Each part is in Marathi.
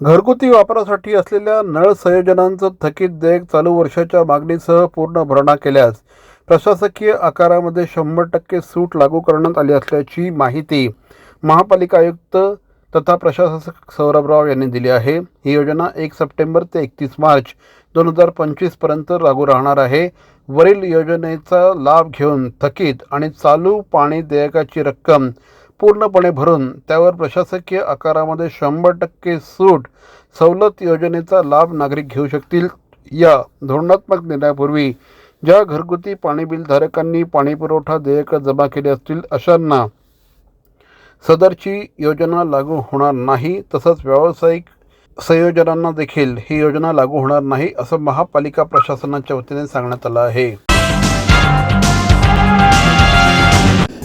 घरगुती वापरासाठी असलेल्या नळ संयोजनांचं थकीत देयक चालू वर्षाच्या मागणीसह पूर्ण भरणा केल्यास प्रशासकीय आकारामध्ये शंभर टक्के सूट लागू करण्यात आली असल्याची माहिती महापालिका आयुक्त तथा प्रशासक सौरभराव यांनी दिली आहे. ही योजना एक सप्टेंबर ते एकतीस मार्च दोन हजार पंचवीसपर्यंत लागू राहणार आहे. वरील योजनेचा लाभ घेऊन थकीत आणि चालू पाणी देयकाची रक्कम पूर्णपणे भरून त्यावर प्रशासकीय आकारामध्ये शंभर टक्के सूट सवलत योजनेचा लाभ नागरिक घेऊ शकतील. या धोरणात्मक निर्णयापूर्वी ज्या घरगुती पाणी बिलधारकांनी पाणीपुरवठा देयक जमा केले असतील अशांना सदरची योजना लागू होणार नाही तसंच व्यावसायिक संयोजनांना देखील ही योजना लागू होणार नाही असं महापालिका प्रशासनाच्या वतीने सांगण्यात आलं आहे.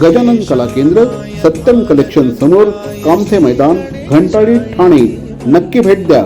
गजानन कला केंद्र सत्यम कलेक्शन समोर कामथे मैदान घंटाळी ठाणे. नक्की भेट द्या.